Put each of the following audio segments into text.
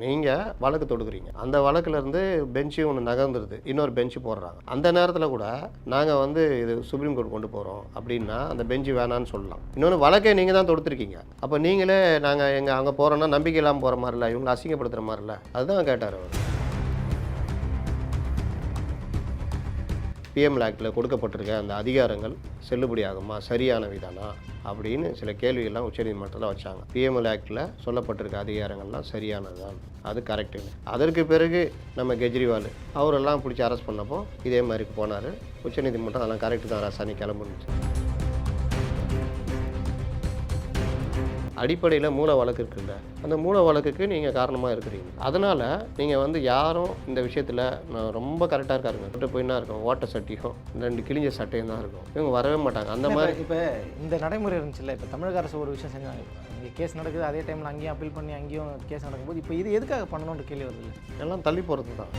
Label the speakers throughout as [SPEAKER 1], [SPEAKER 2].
[SPEAKER 1] நீங்கள் வழக்கு தொடுக்குறீங்க. அந்த வழக்குலேருந்து பெஞ்சு ஒன்று நகர்ந்துருது. இன்னொரு பெஞ்சு போடுறாங்க. அந்த நேரத்தில் கூட நாங்கள் வந்து இது சுப்ரீம் கோர்ட் கொண்டு போகிறோம் அப்படின்னா அந்த பெஞ்சு வேணான்னு சொல்லலாம். இன்னொன்று வழக்கே நீங்கள் தான் தொடுத்துருக்கீங்க. அப்போ நீங்களே நாங்கள் எங்கள் அங்கே போகிறோன்னா நம்பிக்கை இல்லாமல் போகிற மாதிரில இவங்களை அசிங்கப்படுத்துகிற மாதிரில அதுதான் கேட்டார் அவர். பிஎம்எல் ஆக்டில் கொடுக்கப்பட்டிருக்க அந்த அதிகாரங்கள் செல்லுபடியாகுமா? சரியான தானா அப்படின்னு சில கேள்விகள்லாம் உச்சநீதிமன்றத்தில் வச்சாங்க. பிஎம்எல் ஆக்டில் சொல்லப்பட்டிருக்க அதிகாரங்கள்லாம் சரியானதுதான். அது கரெக்டுன்னு அதற்கு பிறகு நம்ம கெஜ்ரிவால் அவரெல்லாம் பிடிச்சி அரெஸ்ட் பண்ணப்போ இதே மாதிரி போனார். உச்சநீதிமன்றம் அதெல்லாம் கரெக்டு தான். ரசானி கிளம்புனுச்சு. அடிப்படையில் மூல வழக்கு இருக்குல்ல அந்த மூல வழக்குக்கு நீங்கள் காரணமாக இருக்கிறீங்க. அதனால் நீங்கள் வந்து யாரும் இந்த விஷயத்தில் நான் ரொம்ப கரெக்டாக இருக்காருங்க. கிட்ட போயின்னா இருக்கும்? ஓட்ட சட்டியும் ரெண்டு கிழிஞ்ச சட்டையும் தான் இருக்கும். இவங்க வரவே மாட்டாங்க. அந்த மாதிரி
[SPEAKER 2] இப்போ இந்த நடைமுறை இருந்துச்சுல்ல இப்போ தமிழக அரசு ஒரு விஷயம் செஞ்சாங்க. இங்கே கேஸ் நடக்குது அதே டைமில் அங்கேயும் அப்பீல் பண்ணி அங்கேயும் கேஸ் நடக்கும்போது இப்போ இது எதுக்காக பண்ணணும்னு கேள்வி வருது
[SPEAKER 1] எல்லாம் தள்ளி போகிறது தான்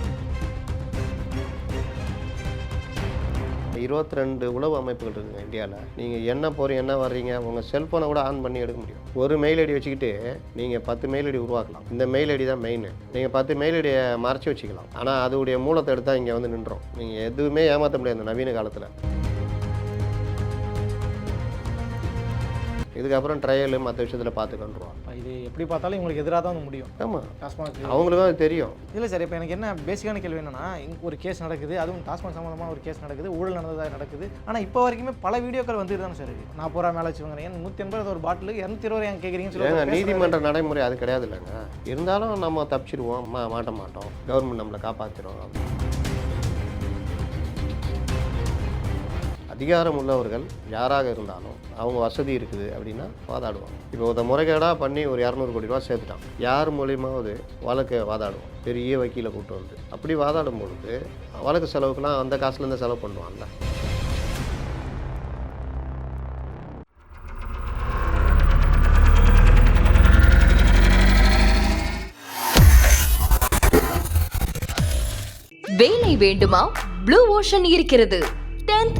[SPEAKER 1] இருபத்தி ரெண்டு உளவு அமைப்புகள் இருக்குங்க இந்தியாவில் நீங்கள் என்ன போகிறீங்க என்ன வர்றீங்க உங்கள் செல்ஃபோனை கூட ஆன் பண்ணி எடுக்க முடியும். ஒரு மெயில் ஐடி வச்சுக்கிட்டு நீங்கள் பத்து மெயில் ஐடி உருவாக்கலாம். இந்த மெயில் ஐடி தான் மெயின் நீங்கள் பத்து மெயில் ஐடியை மறைச்சி வச்சுக்கலாம். ஆனால் அதோடைய மூலத்தை எடுத்தால் இங்கே வந்து நின்றோம். நீங்கள் எதுவுமே ஏமாற்ற முடியாது இந்த நவீன காலத்தில். இதுக்கப்புறம் ட்ரையலு மற்ற விஷயத்தில் பார்த்துக்கன்றுவான்
[SPEAKER 2] இப்போ இது எப்படி பார்த்தாலும் இவங்களுக்கு எதிராக தான் முடியும்.
[SPEAKER 1] ஆமாம்
[SPEAKER 2] டாஸ்மாக்
[SPEAKER 1] அவங்களுக்கும் அது தெரியும்.
[SPEAKER 2] இல்லை சார் இப்போ எனக்கு என்ன பேசிக்கான கேள்வி என்னன்னா ஒரு கேஸ் நடக்குது அதுவும் டாஸ்மாக் சம்மந்தமான ஒரு கேஸ் நடக்குது ஊழல் நடந்ததாக நடக்குது. ஆனால் இப்போ வரைக்குமே பல வீடியோக்கள் வந்துட்டு தானே சார் நான் பூரா மேலே வச்சுக்கோங்க ஏன் நூற்றி எண்பது ஒரு பாட்டில் இரநூத்தி இருபது ஏன் கேட்குறீங்கன்னு
[SPEAKER 1] ஏங்க
[SPEAKER 2] சொல்லி
[SPEAKER 1] நீதிமன்ற நடைமுறை அது கிடையாது இல்லைங்க. இருந்தாலும் நம்ம தப்பிச்சிருவோம் மாட்ட மாட்டோம். கவர்மெண்ட் நம்மளை காப்பாற்றிடும் அதிகாரம் உள்ளவர்கள் யாராக இருந்தாலும் அவங்க வசதி இருக்குது அப்படின்னா வாதாடுவாங்க. இப்போ ஒரு முறைகேடாக பண்ணி ஒரு இரநூறு கோடி ரூபா சேர்த்துட்டான். யார் மூலியமாவது வழக்கை வாதாடுவோம் பெரிய வக்கீலை கூப்பிட்டு வந்து. அப்படி வாதாடும் பொழுது வழக்கு செலவுக்குலாம் அந்த காசுலேருந்து செலவு பண்ணுவான்ல.
[SPEAKER 3] வேலை வேண்டுமா? ப்ளூ ஓஷன் இருக்கிறது. 10th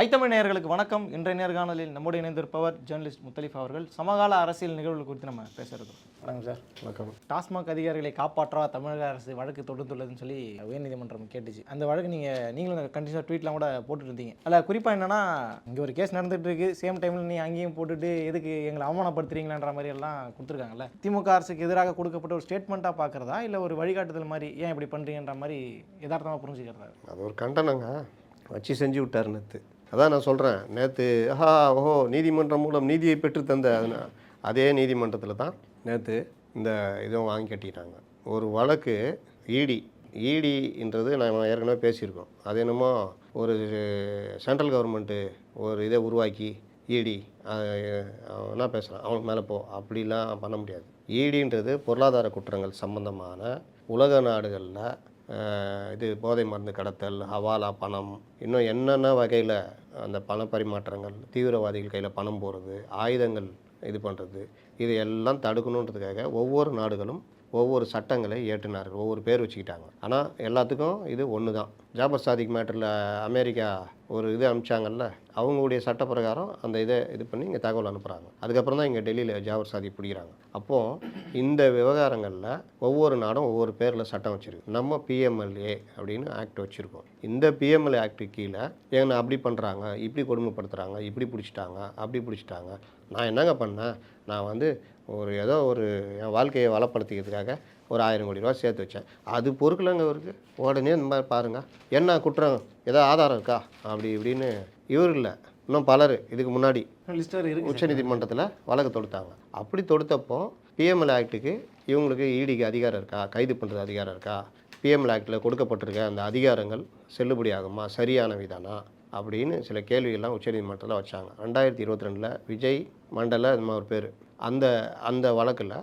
[SPEAKER 2] ஐத்தமிழ் நேயர்களுக்கு வணக்கம். இன்றைய நேர்காணலில் நம்முடைய இணைந்திருப்பவர் ஜேர்னலிஸ்ட் முத்தலிஃப் அவர்கள். சமகால அரசியல் நிகழ்வுகள் குறித்து நம்ம பேச இருக்கோம் வணக்கம் சார்.
[SPEAKER 1] வணக்கம்.
[SPEAKER 2] டாஸ்மாக் அதிகாரிகளை காப்பாற்றா தமிழக அரசு வழக்கு தொடுத்துள்ளதுன்னு சொல்லி உயர்நீதிமன்றம் கேட்டுச்சு. அந்த வழக்கு நீங்கள் நீங்களும் கண்டினியூஸாக ட்வீட்லாம் கூட போட்டுட்டு இருந்தீங்க அதில் குறிப்பாக என்னன்னா இங்கே ஒரு கேஸ் நடந்துட்டு இருக்கு சேம் டைமில் நீ அங்கேயும் போட்டுட்டு எதுக்கு எங்களை அவமானப்படுத்துறீங்களான்ற மாதிரி எல்லாம் கொடுத்துருக்காங்கல்ல. திமுக அரசுக்கு எதிராக கொடுக்கப்பட்ட ஒரு ஸ்டேட்மெண்ட்டாக பார்க்குறதா இல்லை ஒரு வழிகாட்டுதல் மாதிரி ஏன் இப்படி பண்ணுறீங்கன்ற மாதிரி யதார்த்தமாக புரிஞ்சுக்கிறதா?
[SPEAKER 1] அது ஒரு கண்டனங்க. வச்சு செஞ்சு விட்டார் நேற்று அதான் நான் சொல்கிறேன் நேற்று ஆஹா ஓஹோ நீதிமன்றம் மூலம் நீதியை பெற்று தந்த அதே நீதிமன்றத்தில் தான் நேற்று இந்த இதுவும் வாங்கி கட்டிட்டாங்க. ஒரு வழக்கு இடி இடின்றது நம்ம ஏற்கனவே பேசியிருக்கோம். அது என்னமோ ஒரு சென்ட்ரல் கவர்மெண்ட்டு ஒரு இதை உருவாக்கி இடி என்ன பேசுகிறான் அவனுக்கு மேலே போ. அப்படிலாம் பண்ண முடியாது. ஈடின்றது பொருளாதார குற்றங்கள் சம்பந்தமான உலக நாடுகளில் இது போதை மருந்து கடத்தல் ஹவாலா பணம் இன்னும் என்னென்ன வகையில் அந்த பண பரிமாற்றங்கள் தீவிரவாதிகள் கையில் பணம் போகிறது ஆயுதங்கள் இது பண்ணுறது இது எல்லாம் தடுக்கணுன்றதுக்காக ஒவ்வொரு நாடுகளும் ஒவ்வொரு சட்டங்களை ஏற்றினார்கள் ஒவ்வொரு பேர் வச்சுக்கிட்டாங்க. ஆனால் எல்லாத்துக்கும் இது ஒன்று தான் ஜாபர் சாதிக் மேட்டரில் அமெரிக்கா ஒரு இது அனுப்பிச்சாங்கல்ல அவங்களுடைய சட்ட பிரகாரம் அந்த இதை இது பண்ணி இங்கே தகவல் அனுப்புகிறாங்க அதுக்கப்புறம் தான் இங்கே டெல்லியில் ஜாபர் சாதி பிடிக்கிறாங்க. அப்போது இந்த விவகாரங்களில் ஒவ்வொரு நாடும் ஒவ்வொரு பேரில் சட்டம் வச்சுருக்கு. நம்ம பிஎம்எல்ஏ அப்படின்னு ஆக்ட் வச்சுருக்கோம். இந்த பிஎம்எல்ஏ ஆக்ட் கீழே ஏன்னா அப்படி பண்ணுறாங்க இப்படி கொடுமைப்படுத்துகிறாங்க இப்படி பிடிச்சிட்டாங்க அப்படி பிடிச்சிட்டாங்க. நான் என்னங்க பண்ணேன்? நான் வந்து ஒரு ஏதோ ஒரு என் வாழ்க்கையை வளப்படுத்திக்கிறதுக்காக ஒரு ஆயிரம் கோடி ரூபா சேர்த்து வச்சேன். அது பொறுக்கலங்க இவருக்கு. உடனே இந்த மாதிரி பாருங்கள் என்ன குற்றம்? ஏதோ ஆதாரம் இருக்கா? அப்படி இப்படின்னு இவர் இல்லை. இன்னும் பலர் இதுக்கு முன்னாடி உச்சநீதிமன்றத்தில் வழக்கு தொடுத்தாங்க. அப்படி தொடுத்தப்போ பிஎம்எல் ஆக்ட்டுக்கு இவங்களுக்கு ஈடிக்கு அதிகாரம் இருக்கா? கைது பண்ணுறது அதிகாரம் இருக்கா? பிஎம்எல் ஆக்டில் கொடுக்கப்பட்டிருக்க அந்த அதிகாரங்கள் செல்லுபடியாகுமா சரியானவை தானா அப்படின்னு சில கேள்விகள்லாம் உச்சநீதிமன்றத்தில் வச்சாங்க. ரெண்டாயிரத்தி இருபத்தி ரெண்டில் விஜய் மண்டல இந்த மாதிரி ஒரு பேர். அந்த அந்த வழக்கில்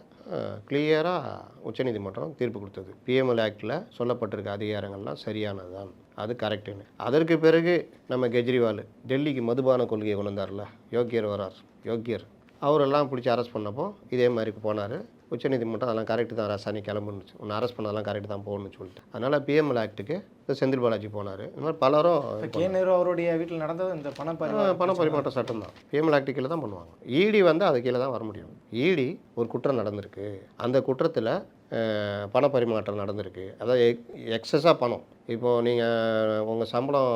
[SPEAKER 1] கிளியராக உச்சநீதிமன்றம் தீர்ப்பு கொடுத்தது. பிஎம்எல் ஆக்டில் சொல்லப்பட்டிருக்க அதிகாரங்கள்லாம் சரியானது தான் அது கரெக்டுன்னு அதற்கு பிறகு நம்ம கெஜ்ரிவால் டெல்லிக்கு மதுபான கொள்கையை கொண்டு வந்தார்ல யோக்கியர் வரார் யோக்கியர். அவரெல்லாம் பிடிச்சி அரெஸ்ட் பண்ணப்போ இதே மாதிரி போனார். உச்சநீதிமன்றம் அதெல்லாம் கரெக்டு தான் ரசானி கிளம்புனுச்சு. உன்னை அரெஸ்ட் பண்ணதெல்லாம் கரெக்டு தான் போகணும்னு சொல்லிட்டு. அதனால் பிஎம்எல் ஆக்ட்டுக்கு செந்தில் பாலாஜி போனார். இந்த மாதிரி பலரும்
[SPEAKER 2] கே நேரு அவருடைய வீட்டில் நடந்தது இந்த பண
[SPEAKER 1] பண பரிமாற்ற சட்டம் தான். பிஎம்எல் ஆக்ட் கீழே தான் பண்ணுவாங்க. இடி வந்து அது கீழே தான் வர முடியும். இடி ஒரு குற்றம் நடந்திருக்கு. அந்த குற்றத்தில் பண பரிமாற்றம் நடந்திருக்கு. அதாவது எக்ஸஸாக பணம். இப்போது நீங்கள் உங்கள் சம்பளம்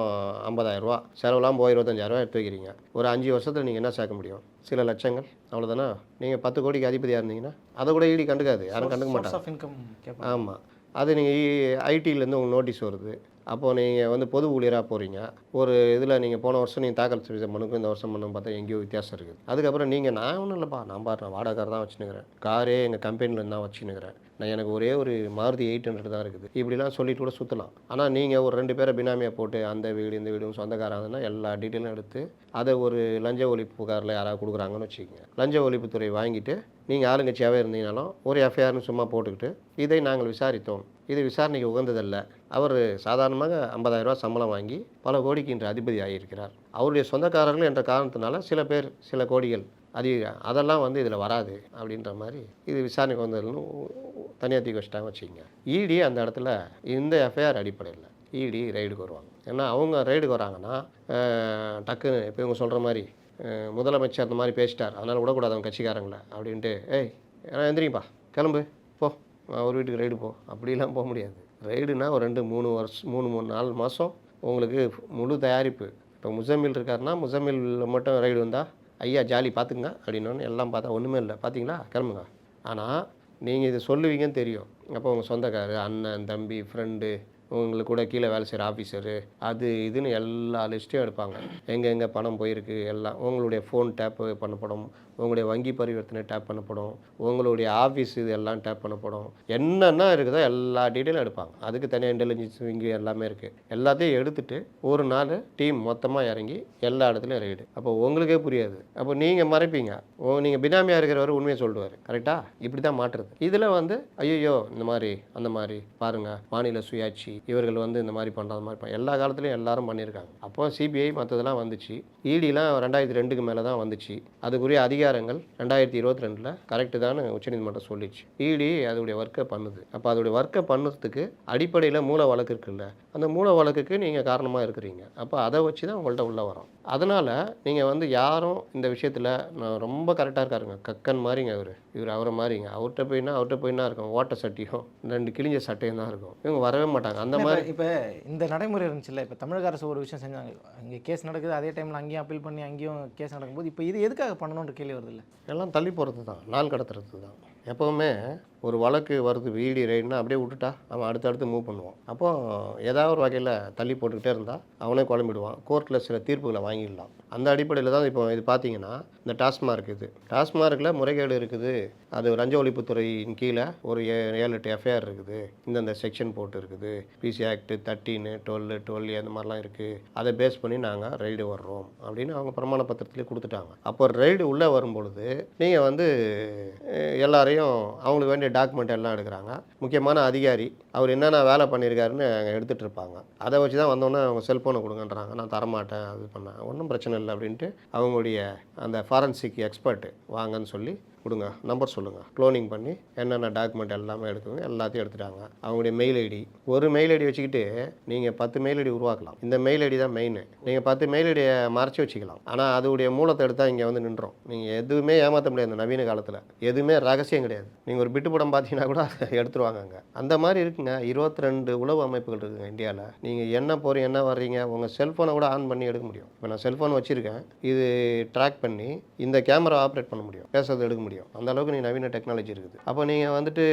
[SPEAKER 1] 50000 ரூபா செலவுலாம் போய் இருபத்தஞ்சாயிரரூவா எடுத்து வைக்கிறீங்க ஒரு அஞ்சு வருஷத்தில் நீங்கள் என்ன சேர்க்க முடியும்? சில லட்சங்கள் அவ்வளோதானே நீங்கள் பத்து கோடிக்கு அதிபதியாக இருந்தீங்கன்னா அதை கூட ஈடி கண்டுக்காது. யாரும் கண்டுக்க மாட்டாங்க. ஆமாம் அது நீங்கள் ஐடியிலேருந்து உங்களுக்கு நோட்டீஸ் வருது. அப்போது நீங்கள் வந்து பொது ஊழியராக போகிறீங்க ஒரு இதில் நீங்கள் போன வருஷம் நீங்கள் தாக்கல் செய்த மனுக்கும் இந்த வருஷம் மனு பார்த்தா எங்கேயோ வித்தியாசம் இருக்குது. அதுக்கப்புறம் நீங்கள் நான் ஒன்றும் இல்லைப்பா. நான் பாரு நான் வாடகை தான் வச்சுனுக்கிறேன் காரே எங்கள் கம்பெனியில் தான் வச்சுனுக்கிறேன் நான் எனக்கு ஒரே ஒரு மாருதி எயிட் ஹண்ட்ரட் தான் இருக்குது. இப்படிலாம் சொல்லிட்டு கூட சுற்றலாம் ஆனால் நீங்கள் ஒரு ரெண்டு பேரை பினாமியாக போட்டு அந்த வீடு இந்த வீடு சொந்தக்காரங்கன்னா எல்லா டீட்டெயிலும் எடுத்து அதை ஒரு லஞ்ச ஒழிப்பு புகாரில் யாராவது கொடுக்குறாங்கன்னு வச்சுக்கோங்க. லஞ்ச ஒழிப்புத்துறை வாங்கிட்டு நீங்கள் ஆளுங்கட்சியாகவே இருந்தீங்கனாலும் ஒரு எஃப்ஐஆர்னு சும்மா போட்டுக்கிட்டு இதை நாங்கள் விசாரித்தோம். இது விசாரணைக்கு உகந்ததல்ல. அவர் சாதாரணமாக 50000 ரூபாய் சம்பளம் வாங்கி பல கோடிக்கு இன்று அதிபதி ஆகியிருக்கிறார். அவருடைய சொந்தக்காரர்கள் என்ற காரணத்தினால சில பேர் சில கோடிகள் அது அதெல்லாம் வந்து இதில் வராது அப்படின்ற மாதிரி இது விசாரணைக்கு வந்ததுன்னு தனியாக தூக்கி வச்சுட்டாங்க வச்சுக்கோங்க. இடி அந்த இடத்துல இந்த எஃப்ஐஆர் அடிப்படையில் இடி ரைடுக்கு வருவாங்க. ஏன்னா அவங்க ரைடுக்கு வராங்கன்னா டக்குன்னு இப்போ இவங்க சொல்கிற மாதிரி முதலமைச்சர் அந்த மாதிரி பேசிட்டார். அதனால் விடக்கூடாது அவங்க கட்சிக்காரங்கள அப்படின்ட்டு ஏய் ஏன்னா எந்திரிங்கப்பா கிளம்பு போ. அவர் வீட்டுக்கு ரைடு போ. அப்படிலாம் போக முடியாது. ரைடுனா ஒரு ரெண்டு மூணு வருஷம் மூணு மூணு நாலு மாதம் உங்களுக்கு முழு தயாரிப்பு. இப்போ முசமில் இருக்காருன்னா முசமில் மட்டும் ரைடு வந்தால் ஐயா ஜாலி பார்த்துங்க அப்படின்னோன்னு எல்லாம் பார்த்தா ஒன்றுமே இல்லை. பார்த்தீங்களா? கிளம்புங்க. ஆனால் நீங்கள் இதை சொல்லுவீங்கன்னு தெரியும். அப்போ உங்கள் சொந்தக்காரர் அண்ணன் தம்பி ஃப்ரெண்டு உங்களுக்கு கூட கீழே வேலை செய்கிற ஆஃபீஸரு அது இதுன்னு எல்லா லிஸ்ட்டையும் எடுப்பாங்க. எங்கே எங்கே பணம் போயிருக்கு எல்லாம் உங்களுடைய ஃபோன் டேப்பு பண்ணப்படும். உங்களுடைய வங்கி பரிவர்த்தனை டேப் பண்ணப்படும். உங்களுடைய ஆஃபீஸ் இது எல்லாம் டேப் பண்ணப்படும். என்னென்ன இருக்குதோ எல்லா டீட்டெயிலும் எடுப்பாங்க. அதுக்கு தனியாக இன்டெலிஜென்ஸ் இங்கே எல்லாமே இருக்குது எல்லாத்தையும் எடுத்துட்டு ஒரு நாள் டீம் மொத்தமாக இறங்கி எல்லா இடத்துலையும் ரைடு அப்போ உங்களுக்கே புரியாது. அப்போ நீங்கள் மறைப்பீங்க. ஓ நீங்கள் பினாமியாக இருக்கிறவர் உண்மையை சொல்லுவார். கரெக்டாக இப்படி தான் மாற்றுறது. இதில் வந்து ஐயோ இந்த மாதிரி அந்த மாதிரி பாருங்கள் மாநில சுயாட்சி இவர்கள் வந்து இந்த மாதிரி பண்ணுற மாதிரி எல்லா காலத்துலையும் எல்லாரும் பண்ணியிருக்காங்க. அப்போ சிபிஐ மற்றதெல்லாம் வந்துச்சு. இடிலாம் ரெண்டாயிரத்தி ரெண்டுக்கு மேலே தான் வந்துச்சு. அதுக்குரிய அதிகாரங்கள் ரெண்டாயிரத்தி இருபத்தி ரெண்டில் கரெக்டு தான் உச்சநீதிமன்றம் சொல்லிச்சு. இடி அதோடைய ஒர்க்கை பண்ணுது. அப்போ அதோடைய ஒர்க்கை பண்ணுறதுக்கு அடிப்படையில் மூல வழக்கு இருக்குல்ல அந்த மூல வழக்குக்கு நீங்கள் காரணமாக இருக்கிறீங்க. அப்போ அதை வச்சு தான் உங்கள்கிட்ட உள்ளே வரோம். அதனால் நீங்கள் வந்து யாரும் இந்த விஷயத்தில் நான் ரொம்ப கரெக்டாக இருக்காருங்க. கக்கன் மாதிரிங்க அவர். இவர் அவரை மாதிரிங்க அவர்கிட்ட போயினா அவர்கிட்ட போயினா இருக்கும். ஓட்ட சட்டியும் ரெண்டு கிழிஞ்ச சட்டையும் தான் இருக்கும். இவங்க வரவே மாட்டாங்க. அந்த மாதிரி
[SPEAKER 2] இப்போ இந்த நடைமுறை இருந்துச்சுல்ல இப்போ தமிழக அரசு ஒரு விஷயம் செஞ்சாங்க. இங்கே கேஸ் நடக்குது அதே டைமில் அங்கேயும் அப்பீல் பண்ணி அங்கேயும் கேஸ் நடக்கும்போது இப்போ இது எதுக்காக பண்ணணுன்ற கேள்வி வருது இல்லை
[SPEAKER 1] எல்லாம் தள்ளி போகிறது தான் நாள் கடத்துறது தான் எப்போவுமே ஒரு வழக்கு வருது வீடி ரைடுனா அப்படியே விட்டுட்டா அவன் அடுத்தடுத்து மூவ் பண்ணுவான் அப்போ ஏதாவது ஒரு வகையில் தள்ளி போட்டுக்கிட்டே இருந்தால் அவனே குழம்பிடுவான். கோர்ட்டில் சில தீர்ப்புகளை வாங்கிடலாம். அந்த அடிப்படையில் தான் இப்போ இது பார்த்தீங்கன்னா இந்த டாஸ்மார்க் இது. டாஸ்மார்க்கில் முறைகேடு இருக்குது. அது லஞ்ச ஒழிப்புத்துறையின் கீழே ஒரு ஏ ஏழு எட்டு எஃப்ஐஆர் இருக்குது. இந்தந்த செக்ஷன் போட்டு இருக்குது. PC act thirteen twelve twelve அந்த மாதிரிலாம் இருக்குது அதை பேஸ் பண்ணி நாங்கள் ரைடு வர்றோம் அப்படின்னு அவங்க பிரமாண பத்திரத்துலேயே கொடுத்துட்டாங்க. அப்போ ரைடு உள்ளே வரும்பொழுது நீங்கள் வந்து எல்லாரையும் அவங்களுக்கு வேண்டிய டாக்குமெண்ட் எல்லாம் எடுக்கிறாங்க. முக்கியமான அதிகாரி அவர் என்னென்ன வேலை பண்ணியிருக்காருன்னு அங்கே எடுத்துகிட்டு இருப்பாங்க அதை வச்சு தான் வந்தோன்னே அவங்க செல்ஃபோனை கொடுங்கன்றாங்க. நான் தரமாட்டேன் அது பண்ணேன். ஒன்றும் பிரச்சனை இல்லை அப்படின்ட்டு அவங்களுடைய அந்த ஃபாரன்சிக் எக்ஸ்பர்ட்டு வாங்கன்னு சொல்லி கொடுங்க நம்பர் சொல்லுங்கள் க்ளோனிங் பண்ணி என்னென்ன டாக்குமெண்ட் எல்லாமே எடுக்குங்க எல்லாத்தையும் எடுத்துட்டாங்க. அவங்களுடைய மெயில் ஐடி ஒரு மெயில் ஐடி வச்சுக்கிட்டு நீங்கள் பத்து மெயில் ஐடி உருவாக்கலாம். இந்த மெயில் ஐடி தான் மெயின் நீங்கள் பத்து மெயில் ஐடியை மறைச்சி வச்சுக்கலாம். ஆனால் அதோடைய மூலத்தை எடுத்தால் இங்கே வந்து நின்றோம். நீங்கள் எதுவுமே ஏமாற்ற முடியாது இந்த நவீன காலத்தில். எதுவுமே ரகசியம் கிடையாது. நீங்கள் ஒரு பிட்டு படம் பார்த்தீங்கன்னா கூட எடுத்துருவாங்க அங்கே. அந்த மாதிரி இருக்குங்க. இருபத்தி ரெண்டு உளவு அமைப்புகள் இருக்குங்க இந்தியாவில் நீங்கள் என்ன போகிறீங்க என்ன வர்றீங்க உங்கள் செல்ஃபோனை கூட ஆன் பண்ணி எடுக்க முடியும். இப்போ நான் செல்ஃபோன் வச்சுருக்கேன். இது ட்ராக் பண்ணி இந்த கேமரா ஆப்ரேட் பண்ண முடியும். பேசுறது எடுக்க முடியும். அந்த அளவுக்கு நீ நவீன டெக்னாலஜி இருக்குது. அப்போ நீங்கள் வந்துட்டு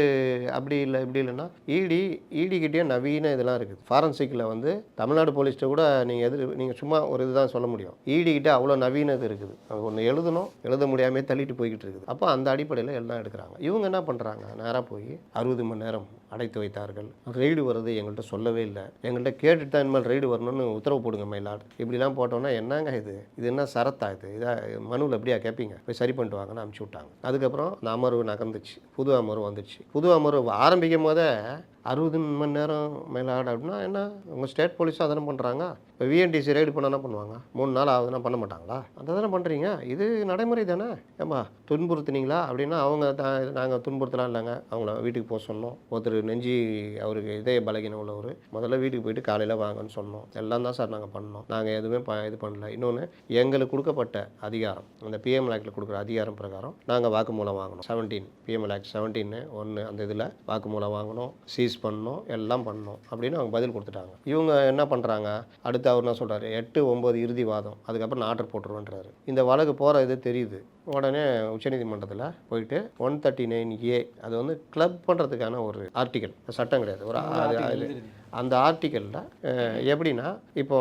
[SPEAKER 1] அப்படி இல்லை இப்படி இல்லைன்னா இடி இடிக்கிட்டே நவீன இதெல்லாம் இருக்குது. ஃபாரன்சிக்கில் வந்து தமிழ்நாடு போலீஸ்கிட்ட கூட நீங்கள் எதிர் நீங்கள் சும்மா ஒரு இதுதான் சொல்ல முடியும். இடிக்கிட்ட அவ்வளோ நவீன இது இருக்குது. ஒன்று எழுதணும் எழுத முடியாமே தள்ளிட்டு போய்கிட்டு இருக்குது. அப்போ அந்த அடிப்படையில் எல்லாம் எடுக்கிறாங்க. இவங்க என்ன பண்ணுறாங்க நேராக போய் அறுபது மணி நேரம் அடைத்து வைத்தார்கள். ரெய்டு வருது எங்கள்கிட்ட சொல்லவே இல்லை. எங்கள்கிட்ட கேட்டுட்டு தான் இனிமேல் ரெய்டு வரணும்னு உத்தரவு போடுங்க மயிலாடு இப்படிலாம் போட்டோன்னா என்னங்க இது? இது என்ன சரத்தா இது? இதை மனுவில் எப்படியா கேட்பீங்க போய் சரி பண்ணிட்டு வாங்கன்னு அமுச்சு விட்டாங்க. அதுக்கப்புறம் அந்த அமர்வு நகர்ந்துச்சு. புது அமர்வு வந்துச்சு. புது அமர்வு ஆரம்பிக்கும் போதே அறுபது மணி நேரம் மேலே ஆடு அப்படின்னா என்ன உங்கள் ஸ்டேட் போலீஸும் அதானே பண்ணுறாங்க இப்போ விஎன்டிசி ரைடு பண்ண என்ன பண்ணுவாங்க? மூணு நாள் ஆகுதுன்னா பண்ண மாட்டாங்களா? அதை தானே பண்ணுறீங்க இது நடைமுறை தானே. ஏம்மா துன்புறுத்துனீங்களா? அப்படின்னா அவங்க நாங்கள் துன்புறுத்தலாம் இல்லைங்க. அவங்கள வீட்டுக்கு போக சொன்னோம். ஒருத்தர் நெஞ்சி அவருக்கு இதய பலகீனம் உள்ளவர். முதல்ல வீட்டுக்கு போயிட்டு காலையில் வாங்கன்னு சொன்னோம். எல்லாம் தான் சார் நாங்கள் பண்ணோம். நாங்கள் எதுவுமே ப இது பண்ணல. இன்னொன்று எங்களுக்கு கொடுக்கப்பட்ட அதிகாரம் அந்த பிஎம் லேக்கில் கொடுக்குற அதிகாரம் பிரகாரம் நாங்கள் வாக்குமூலம் வாங்கினோம் செவன்டீன் பிஎம் லேக் செவன்டீன் ஒன்று அந்த இதில் வாக்குமூலம் வாங்கினோம் சீஸ் பண்ணோம் எல்லாம் பண்ணோம் அப்படின்னு அவங்க பதில் கொடுத்துட்டாங்க. இவங்க என்ன பண்ணுறாங்க அடுத்து அவர் என்ன சொல்கிறாரு எட்டு ஒம்பது இறுதி வாதம். அதுக்கப்புறம் நான் ஆர்டர் போட்டுருவேன்றாரு. இந்த வழக்கு போகிற இது தெரியுது. உடனே உச்சநீதிமன்றத்தில் போயிட்டு ஒன் தேர்ட்டி நைன் ஏ அது வந்து கிளப் பண்ணுறதுக்கான ஒரு ஆர்டிகல் சட்டம் கிடையாது. ஒரு அந்த ஆர்டிக்கலில் எப்படின்னா இப்போ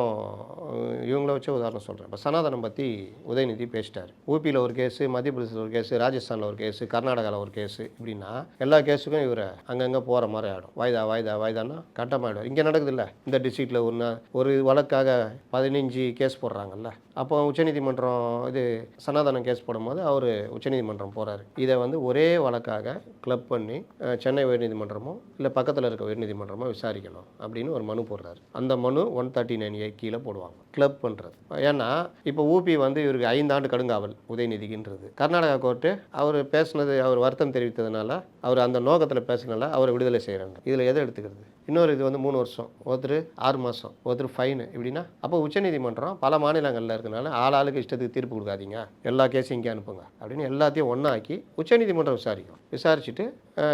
[SPEAKER 1] இவங்கள வச்ச உதாரணம் சொல்கிறேன் இப்போ சனாதனம் பற்றி உதயநிதி பேசிட்டார். ஊபியில் ஒரு கேஸு மத்திய பிரதேசத்தில் ஒரு கேஸு ராஜஸ்தானில் ஒரு கேஸு கர்நாடகாவில் ஒரு கேஸு இப்படின்னா எல்லா கேஸுக்கும் இவர் அங்கங்கே போகிற மாதிரி ஆகிடும் வாய்தா வாய்தா வாய்தான்னா கட்டமாயிடும். இங்கே நடக்குதுல்ல இந்த டிஸ்ட்ரிக்டில் ஒன்று ஒரு வழக்காக பதினஞ்சு கேஸ் போடுறாங்கல்ல. அப்போ உச்சநீதிமன்றம் இது சனாதனம் கேஸ் போடும்போது அவர் உச்சநீதிமன்றம் போகிறாரு இதை வந்து ஒரே வழக்காக கிளப் பண்ணி சென்னை உயர்நீதிமன்றமோ இல்லை பக்கத்தில் இருக்க உயர்நீதிமன்றமோ விசாரிக்கணும் அப்படின்னு ஒரு மனு போடுறாரு. அந்த மனு ஒன் தேர்ட்டி நைன் ஏ கீழே போடுவாங்க. கிளப் பண்ணுறது ஏன்னா இப்போ ஊபி வந்து இவருக்கு ஐந்தாண்டு கடுங்காவல் உதயநிதிக்குன்றது கர்நாடகா கோர்ட்டு அவர் பேசினது அவர் வருத்தம் தெரிவித்ததுனால அவர் அந்த நோக்கத்தில் பேசினால அவரை விடுதலை செய்கிறாங்க இதில் எதை எடுத்துக்கிறது? இன்னொரு இது வந்து மூணு வருஷம். ஒருத்தர் ஆறு மாதம் ஒருத்தர் ஃபைனு இப்படின்னா அப்போ உச்சநீதிமன்றம் பல மாநிலங்களில் இருக்கனால ஆள் ஆளுக்கு இஷ்டத்துக்கு தீர்ப்பு கொடுக்காதீங்க. எல்லா கேஸையும் இங்கே அனுப்புங்க. அப்படின்னு எல்லாத்தையும் ஒன்றாக்கி உச்சநீதிமன்றம் விசாரிக்கும். விசாரிச்சுட்டு